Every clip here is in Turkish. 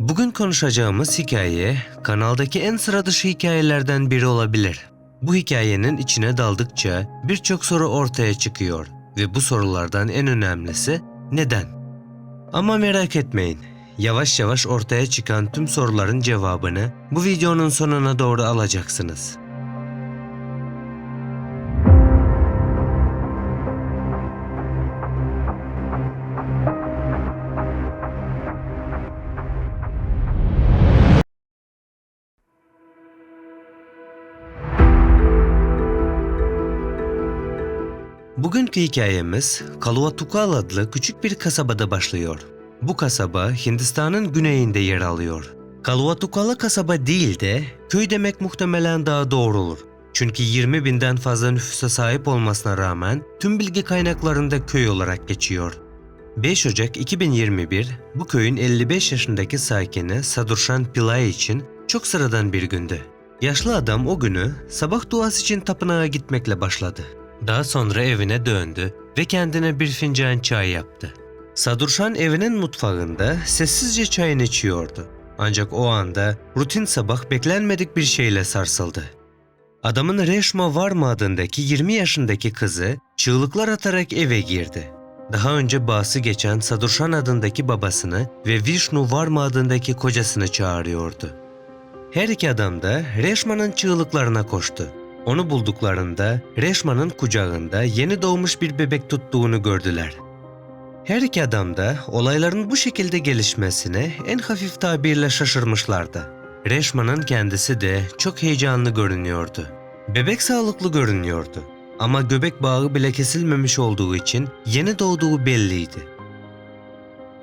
Bugün konuşacağımız hikaye kanaldaki en sıra dışı hikayelerden biri olabilir. Bu hikayenin içine daldıkça birçok soru ortaya çıkıyor ve bu sorulardan en önemlisi neden? Ama merak etmeyin. Yavaş yavaş ortaya çıkan tüm soruların cevabını bu videonun sonuna doğru alacaksınız. Bugünkü hikayemiz Kalwatukal adlı küçük bir kasabada başlıyor. Bu kasaba Hindistan'ın güneyinde yer alıyor. Kalwatukalı kasaba değil de köy demek muhtemelen daha doğru olur. Çünkü 20 binden fazla nüfusa sahip olmasına rağmen tüm bilgi kaynaklarında köy olarak geçiyor. 5 Ocak 2021 bu köyün 55 yaşındaki sakini Sadurshan Pillai için çok sıradan bir gündü. Yaşlı adam o günü sabah duası için tapınağa gitmekle başladı. Daha sonra evine döndü ve kendine bir fincan çay yaptı. Sadurşan evinin mutfağında sessizce çayını içiyordu. Ancak o anda rutin sabah beklenmedik bir şeyle sarsıldı. Adamın Reşma Varma adındaki 20 yaşındaki kızı çığlıklar atarak eve girdi. Daha önce bahsi geçen Sadurşan adındaki babasını ve Vishnu Varma adındaki kocasını çağırıyordu. Her iki adam da Reşma'nın çığlıklarına koştu. Onu bulduklarında Reşma'nın kucağında yeni doğmuş bir bebek tuttuğunu gördüler. Her iki adam da olayların bu şekilde gelişmesine en hafif tabirle şaşırmışlardı. Reşma'nın kendisi de çok heyecanlı görünüyordu. Bebek sağlıklı görünüyordu. Ama göbek bağı bile kesilmemiş olduğu için yeni doğduğu belliydi.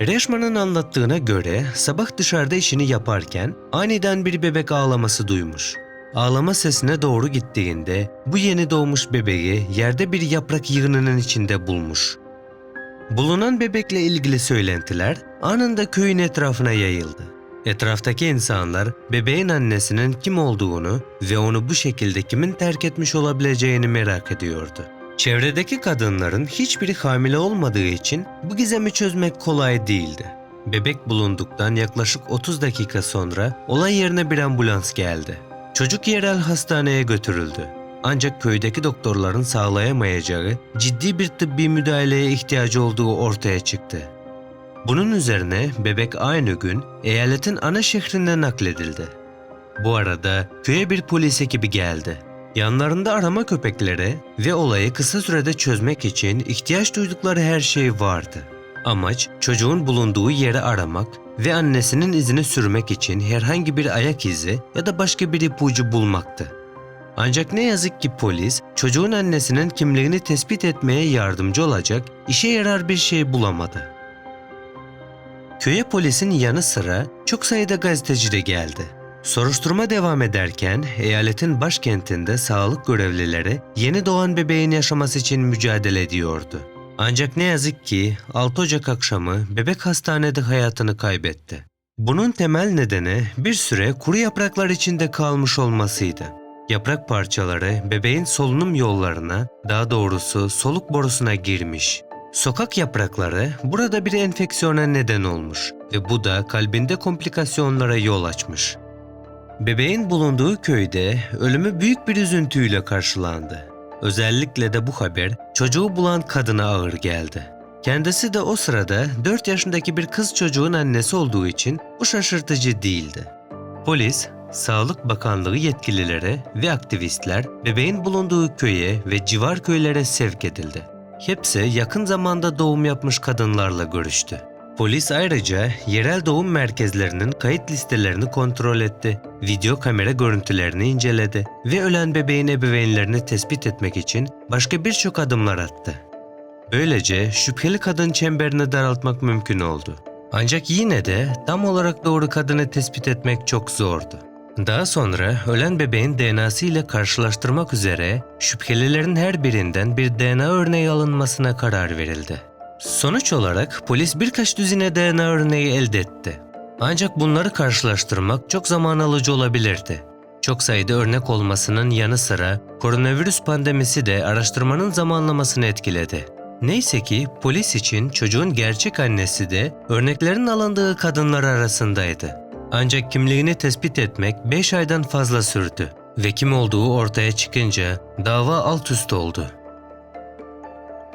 Reşma'nın anlattığına göre sabah dışarıda işini yaparken aniden bir bebek ağlaması duymuş. Ağlama sesine doğru gittiğinde bu yeni doğmuş bebeği yerde bir yaprak yığınının içinde bulmuş. Bulunan bebekle ilgili söylentiler anında köyün etrafına yayıldı. Etraftaki insanlar bebeğin annesinin kim olduğunu ve onu bu şekilde kimin terk etmiş olabileceğini merak ediyordu. Çevredeki kadınların hiçbiri hamile olmadığı için bu gizemi çözmek kolay değildi. Bebek bulunduktan yaklaşık 30 dakika sonra olay yerine bir ambulans geldi. Çocuk yerel hastaneye götürüldü. Ancak köydeki doktorların sağlayamayacağı ciddi bir tıbbi müdahaleye ihtiyacı olduğu ortaya çıktı. Bunun üzerine bebek aynı gün eyaletin ana şehrine nakledildi. Bu arada köye bir polis ekibi geldi. Yanlarında arama köpekleri ve olayı kısa sürede çözmek için ihtiyaç duydukları her şey vardı. Amaç çocuğun bulunduğu yeri aramak ve annesinin izini sürmek için herhangi bir ayak izi ya da başka bir ipucu bulmaktı. Ancak ne yazık ki polis çocuğun annesinin kimliğini tespit etmeye yardımcı olacak işe yarar bir şey bulamadı. Köye polisin yanı sıra çok sayıda gazeteci de geldi. Soruşturma devam ederken eyaletin başkentinde sağlık görevlileri yeni doğan bebeğin yaşaması için mücadele ediyordu. Ancak ne yazık ki 6 Ocak akşamı bebek hastanede hayatını kaybetti. Bunun temel nedeni bir süre kuru yapraklar içinde kalmış olmasıydı. Yaprak parçaları bebeğin solunum yollarına, daha doğrusu soluk borusuna girmiş. Sokak yaprakları burada bir enfeksiyona neden olmuş ve bu da kalbinde komplikasyonlara yol açmış. Bebeğin bulunduğu köyde ölümü büyük bir üzüntüyle karşılandı. Özellikle de bu haber çocuğu bulan kadına ağır geldi. Kendisi de o sırada 4 yaşındaki bir kız çocuğun annesi olduğu için bu şaşırtıcı değildi. Polis, Sağlık Bakanlığı yetkilileri ve aktivistler bebeğin bulunduğu köye ve civar köylere sevk edildi. Hepsi yakın zamanda doğum yapmış kadınlarla görüştü. Polis ayrıca yerel doğum merkezlerinin kayıt listelerini kontrol etti, video kamera görüntülerini inceledi ve ölen bebeğin ebeveynlerini tespit etmek için başka birçok adımlar attı. Böylece şüpheli kadın çemberini daraltmak mümkün oldu. Ancak yine de tam olarak doğru kadını tespit etmek çok zordu. Daha sonra ölen bebeğin DNA'sı ile karşılaştırmak üzere şüphelilerin her birinden bir DNA örneği alınmasına karar verildi. Sonuç olarak polis birkaç düzine DNA örneği elde etti. Ancak bunları karşılaştırmak çok zaman alıcı olabilirdi. Çok sayıda örnek olmasının yanı sıra koronavirüs pandemisi de araştırmanın zamanlamasını etkiledi. Neyse ki polis için çocuğun gerçek annesi de örneklerin alındığı kadınlar arasındaydı. Ancak kimliğini tespit etmek 5 aydan fazla sürdü ve kim olduğu ortaya çıkınca dava alt üst oldu.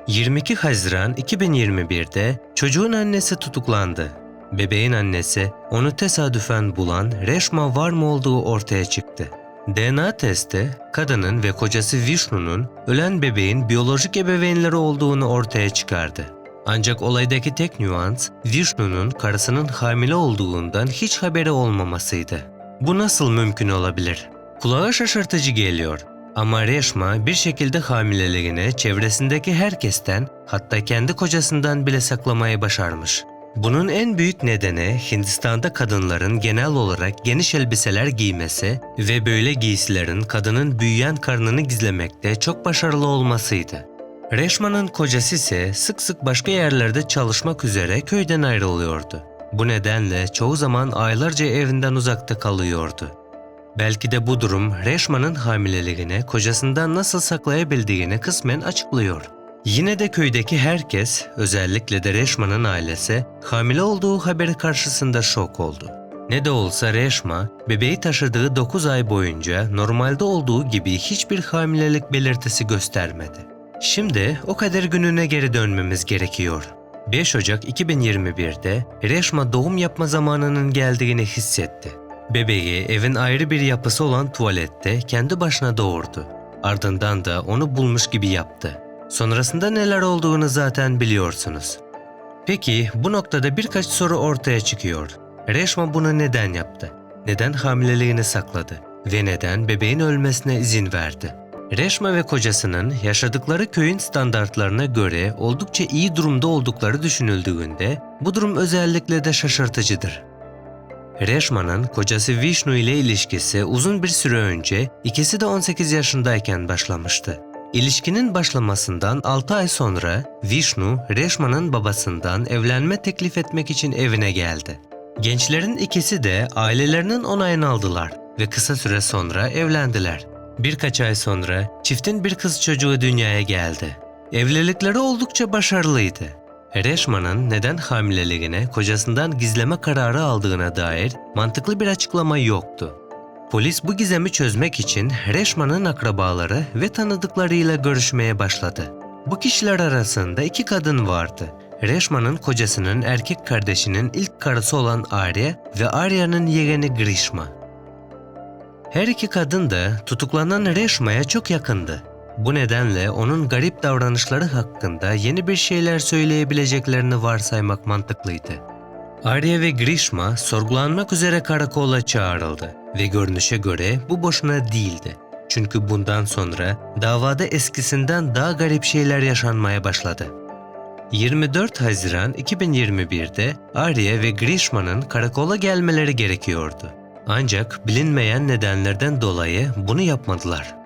22 Haziran 2021'de çocuğun annesi tutuklandı. Bebeğin annesi onu tesadüfen bulan Reşma var mı olduğu ortaya çıktı. DNA testi kadının ve kocası Vishnu'nun ölen bebeğin biyolojik ebeveynleri olduğunu ortaya çıkardı. Ancak olaydaki tek nüans Vishnu'nun karısının hamile olduğundan hiç haberi olmamasıydı. Bu nasıl mümkün olabilir? Kulağa şaşırtıcı geliyor. Ama Reşma bir şekilde hamileliğini çevresindeki herkesten hatta kendi kocasından bile saklamayı başarmış. Bunun en büyük nedeni Hindistan'da kadınların genel olarak geniş elbiseler giymesi ve böyle giysilerin kadının büyüyen karnını gizlemekte çok başarılı olmasıydı. Reşma'nın kocası ise sık sık başka yerlerde çalışmak üzere köyden ayrılıyordu. Bu nedenle çoğu zaman aylarca evinden uzakta kalıyordu. Belki de bu durum Reşma'nın hamileliğini kocasından nasıl saklayabildiğini kısmen açıklıyor. Yine de köydeki herkes, özellikle de Reşma'nın ailesi, hamile olduğu haberi karşısında şok oldu. Ne de olsa Reşma, bebeği taşıdığı 9 ay boyunca normalde olduğu gibi hiçbir hamilelik belirtisi göstermedi. Şimdi o kader gününe geri dönmemiz gerekiyor. 5 Ocak 2021'de Reşma doğum yapma zamanının geldiğini hissetti. Bebeği evin ayrı bir yapısı olan tuvalette kendi başına doğurdu. Ardından da onu bulmuş gibi yaptı. Sonrasında neler olduğunu zaten biliyorsunuz. Peki bu noktada birkaç soru ortaya çıkıyor. Reşma bunu neden yaptı? Neden hamileliğini sakladı? Ve neden bebeğin ölmesine izin verdi? Reşma ve kocasının yaşadıkları köyün standartlarına göre oldukça iyi durumda oldukları düşünüldüğünde bu durum özellikle de şaşırtıcıdır. Reşma'nın kocası Vishnu ile ilişkisi uzun bir süre önce ikisi de 18 yaşındayken başlamıştı. İlişkinin başlamasından 6 ay sonra Vishnu, Reşma'nın babasından evlenme teklif etmek için evine geldi. Gençlerin ikisi de ailelerinin onayını aldılar ve kısa süre sonra evlendiler. Birkaç ay sonra çiftin bir kız çocuğu dünyaya geldi. Evlilikleri oldukça başarılıydı. Reşma'nın neden hamileliğini kocasından gizleme kararı aldığına dair mantıklı bir açıklama yoktu. Polis bu gizemi çözmek için Reşma'nın akrabaları ve tanıdıklarıyla görüşmeye başladı. Bu kişiler arasında iki kadın vardı. Reşma'nın kocasının erkek kardeşinin ilk karısı olan Arya ve Arya'nın yeğeni Grishma. Her iki kadın da tutuklanan Reşma'ya çok yakındı. Bu nedenle onun garip davranışları hakkında yeni bir şeyler söyleyebileceklerini varsaymak mantıklıydı. Arya ve Grishma sorgulanmak üzere karakola çağrıldı ve görünüşe göre bu boşuna değildi. Çünkü bundan sonra davada eskisinden daha garip şeyler yaşanmaya başladı. 24 Haziran 2021'de Arya ve Grishma'nın karakola gelmeleri gerekiyordu. Ancak bilinmeyen nedenlerden dolayı bunu yapmadılar.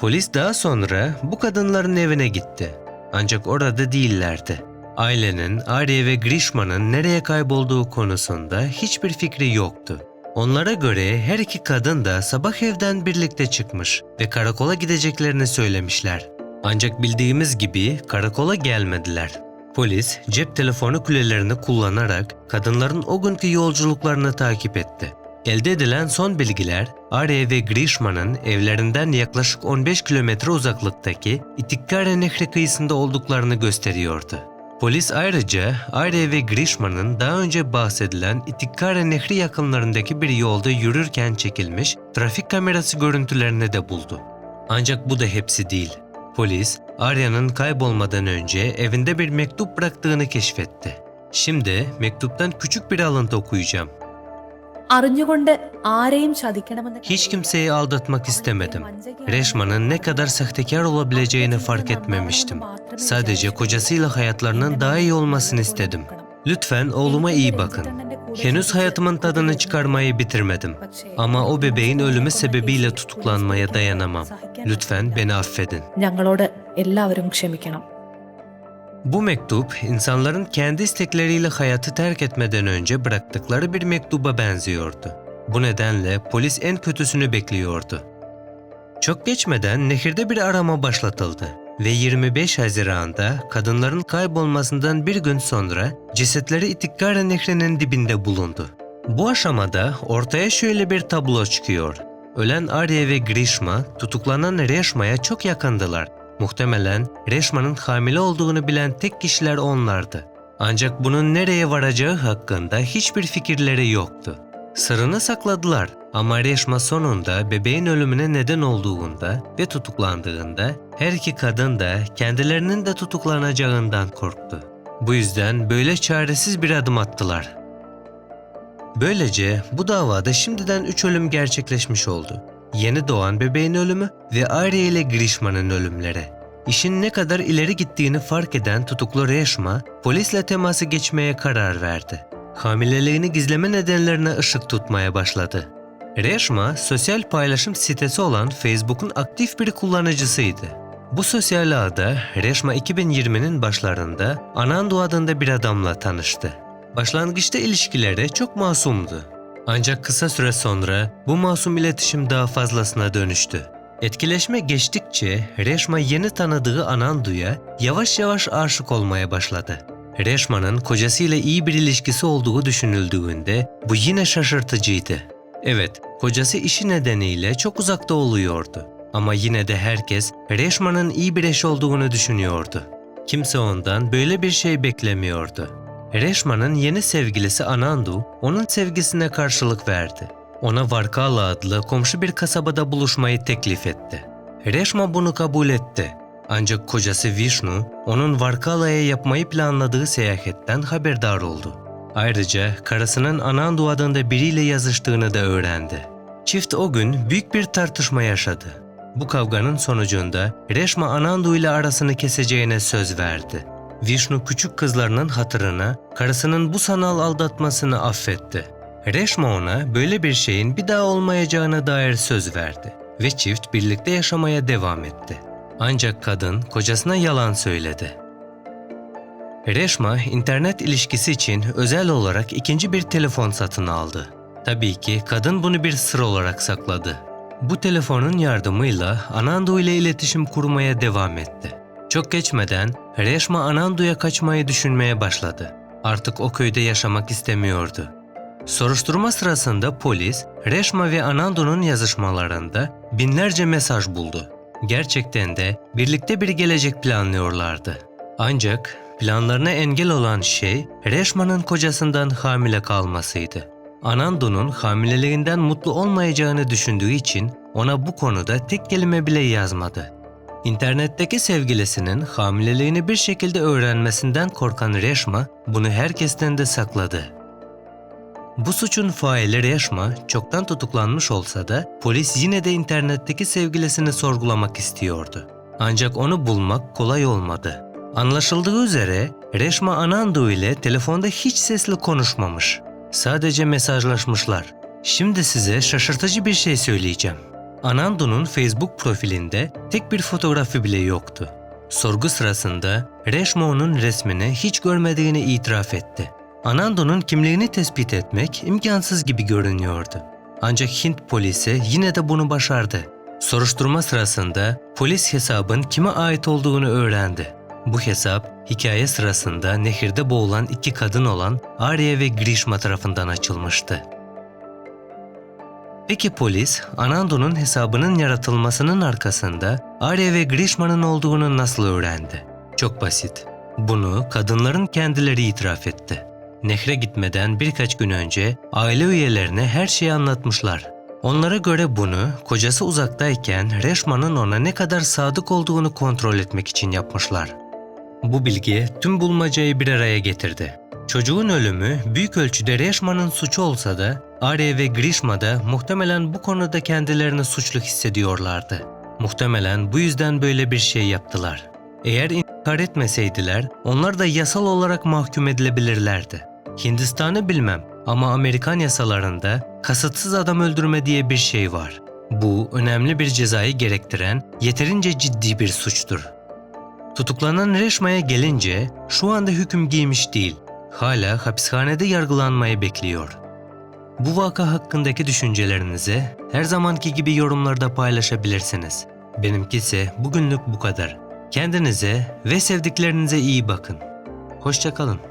Polis daha sonra bu kadınların evine gitti. Ancak orada değillerdi. Ailenin Arya ve Grishma'nın nereye kaybolduğu konusunda hiçbir fikri yoktu. Onlara göre her iki kadın da sabah evden birlikte çıkmış ve karakola gideceklerini söylemişler. Ancak bildiğimiz gibi karakola gelmediler. Polis cep telefonu kulelerini kullanarak kadınların o günkü yolculuklarını takip etti. Elde edilen son bilgiler Arya ve Grishma'nın evlerinden yaklaşık 15 kilometre uzaklıktaki Itikkare Nehri kıyısında olduklarını gösteriyordu. Polis ayrıca Arya ve Grishma'nın daha önce bahsedilen Itikkare Nehri yakınlarındaki bir yolda yürürken çekilmiş trafik kamerası görüntülerini de buldu. Ancak bu da hepsi değil. Polis, Arya'nın kaybolmadan önce evinde bir mektup bıraktığını keşfetti. Şimdi mektuptan küçük bir alıntı okuyacağım. അറിഞ്ഞുകൊണ്ട് ആരെയും ചതിക്കണമെന്ന് Hiç kimseyi aldatmak istemedim. Reşma'nın ne kadar sahtekar olabileceğini fark etmemiştim. Sadece kocasıyla hayatlarının daha iyi olmasını istedim. Lütfen oğluma iyi bakın. Henüz hayatımın tadını çıkarmayı bitirmedim. Ama o bebeğin ölümü sebebiyle tutuklanmaya dayanamam. Lütfen beni affedin. ഞങ്ങളോട് എല്ലാവരും ക്ഷമിക്കണം bu mektup insanların kendi istekleriyle hayatı terk etmeden önce bıraktıkları bir mektuba benziyordu. Bu nedenle polis en kötüsünü bekliyordu. Çok geçmeden nehirde bir arama başlatıldı ve 25 Haziran'da kadınların kaybolmasından bir gün sonra cesetleri İtikkare Nehri'nin dibinde bulundu. Bu aşamada ortaya şöyle bir tablo çıkıyor. Ölen Arya ve Grishma tutuklanan Reshma'ya çok yakındılar. Muhtemelen Reshma'nın hamile olduğunu bilen tek kişiler onlardı. Ancak bunun nereye varacağı hakkında hiçbir fikirleri yoktu. Sırrını sakladılar ama Reshma sonunda bebeğin ölümüne neden olduğunda ve tutuklandığında her iki kadın da kendilerinin de tutuklanacağından korktu. Bu yüzden böyle çaresiz bir adım attılar. Böylece bu davada şimdiden 3 ölüm gerçekleşmiş oldu. Yeni doğan bebeğin ölümü ve Arya ile Grishma'nın ölümleri. İşin ne kadar ileri gittiğini fark eden tutuklu Reshma, polisle teması geçmeye karar verdi. Hamileliğini gizleme nedenlerine ışık tutmaya başladı. Reshma, sosyal paylaşım sitesi olan Facebook'un aktif bir kullanıcısıydı. Bu sosyal ağda Reshma 2020'nin başlarında Anandu adında bir adamla tanıştı. Başlangıçta ilişkileri çok masumdu. Ancak kısa süre sonra bu masum iletişim daha fazlasına dönüştü. Etkileşme geçtikçe Reshma yeni tanıdığı Anandu'ya yavaş yavaş aşık olmaya başladı. Reshma'nın kocasıyla iyi bir ilişkisi olduğu düşünüldüğünde bu yine şaşırtıcıydı. Evet, kocası işi nedeniyle çok uzakta oluyordu. Ama yine de herkes Reshma'nın iyi bir eş olduğunu düşünüyordu. Kimse ondan böyle bir şey beklemiyordu. Reshma'nın yeni sevgilisi Anandu onun sevgisine karşılık verdi. Ona Varkala adlı komşu bir kasabada buluşmayı teklif etti. Reshma bunu kabul etti. Ancak kocası Vishnu onun Varkala'ya yapmayı planladığı seyahatten haberdar oldu. Ayrıca karısının Anandu adında biriyle yazıştığını da öğrendi. Çift o gün büyük bir tartışma yaşadı. Bu kavganın sonucunda Reshma Anandu ile arasını keseceğine söz verdi. Vishnu küçük kızlarının hatırına karısının bu sanal aldatmasını affetti. Reshma ona böyle bir şeyin bir daha olmayacağına dair söz verdi ve çift birlikte yaşamaya devam etti. Ancak kadın kocasına yalan söyledi. Reshma internet ilişkisi için özel olarak ikinci bir telefon satın aldı. Tabii ki kadın bunu bir sır olarak sakladı. Bu telefonun yardımıyla Anandu ile iletişim kurmaya devam etti. Çok geçmeden Reshma Anandu'ya kaçmayı düşünmeye başladı. Artık o köyde yaşamak istemiyordu. Soruşturma sırasında polis, Reshma ve Anandu'nun yazışmalarında binlerce mesaj buldu. Gerçekten de birlikte bir gelecek planlıyorlardı. Ancak planlarına engel olan şey Reshma'nın kocasından hamile kalmasıydı. Anandu'nun hamileliğinden mutlu olmayacağını düşündüğü için ona bu konuda tek kelime bile yazmadı. İnternetteki sevgilisinin hamileliğini bir şekilde öğrenmesinden korkan Reshma bunu herkesten de sakladı. Bu suçun faili Reshma çoktan tutuklanmış olsa da polis yine de internetteki sevgilisini sorgulamak istiyordu. Ancak onu bulmak kolay olmadı. Anlaşıldığı üzere Reshma Anandu ile telefonda hiç sesli konuşmamış. Sadece mesajlaşmışlar. Şimdi size şaşırtıcı bir şey söyleyeceğim. Anandu'nun Facebook profilinde tek bir fotoğrafı bile yoktu. Sorgu sırasında Reshma onun resmini hiç görmediğini itiraf etti. Anandu'nun kimliğini tespit etmek imkansız gibi görünüyordu. Ancak Hint polisi yine de bunu başardı. Soruşturma sırasında polis hesabın kime ait olduğunu öğrendi. Bu hesap hikaye sırasında nehirde boğulan iki kadın olan Arya ve Grishma tarafından açılmıştı. Peki polis, Anando'nun hesabının yaratılmasının arkasında Arya ve Grishma'nın olduğunu nasıl öğrendi? Çok basit. Bunu kadınların kendileri itiraf etti. Nehre gitmeden birkaç gün önce aile üyelerine her şeyi anlatmışlar. Onlara göre bunu kocası uzaktayken Reshma'nın ona ne kadar sadık olduğunu kontrol etmek için yapmışlar. Bu bilgi tüm bulmacayı bir araya getirdi. Çocuğun ölümü büyük ölçüde Reshma'nın suçu olsa da Arya ve Grishma da muhtemelen bu konuda kendilerini suçlu hissediyorlardı. Muhtemelen bu yüzden böyle bir şey yaptılar. Eğer inkar etmeseydiler onlar da yasal olarak mahkum edilebilirlerdi. Hindistan'ı bilmem ama Amerikan yasalarında kasıtsız adam öldürme diye bir şey var. Bu önemli bir cezayı gerektiren yeterince ciddi bir suçtur. Tutuklanan Reşma'ya gelince şu anda hüküm giymiş değil, hala hapishanede yargılanmayı bekliyor. Bu vaka hakkındaki düşüncelerinizi her zamanki gibi yorumlarda paylaşabilirsiniz. Benimki ise bugünlük bu kadar. Kendinize ve sevdiklerinize iyi bakın. Hoşçakalın.